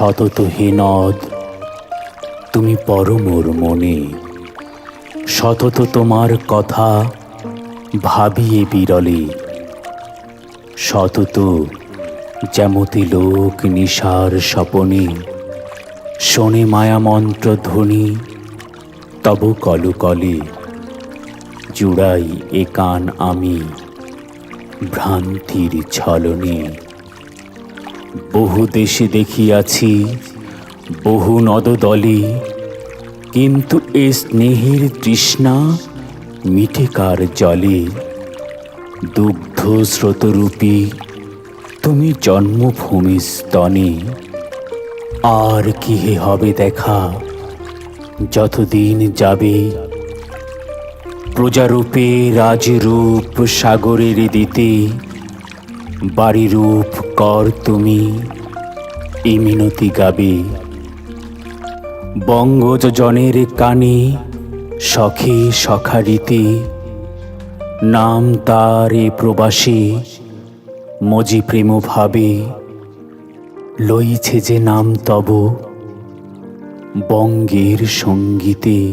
শতত হে নদ তুমি পরমোর মনে শতত তোমার কথা ভাবিয়ে বিরলে। শতত যেমতি লোক নিশার স্বপনে, শোনে মায়ামন্ত্র ধ্বনি, তব কলকলে। জুড়াই একান আমি, ভ্রান্তির ছলনে। বহু দেশে দেখিয়াছি, বহু নদদলে, কিন্তু এ স্নেহের তৃষ্ণা মিটে কার জলে? দুগ্ধ স্রোতরূপী তুমি জন্মভূমি স্তনে, আর কি হে হবে দেখা? যতদিন যাবে, প্রজারূপে রাজরূপ সাগরের দিতে, বাড়িরূপ কর তুমি এই মিনতি গাবে। বঙ্গজ জনের কানে সখে সখারিতে, নাম তার এ প্রবাসী মজি প্রেম ভাবে। লইছে যে নাম তব বঙ্গের সঙ্গীতে।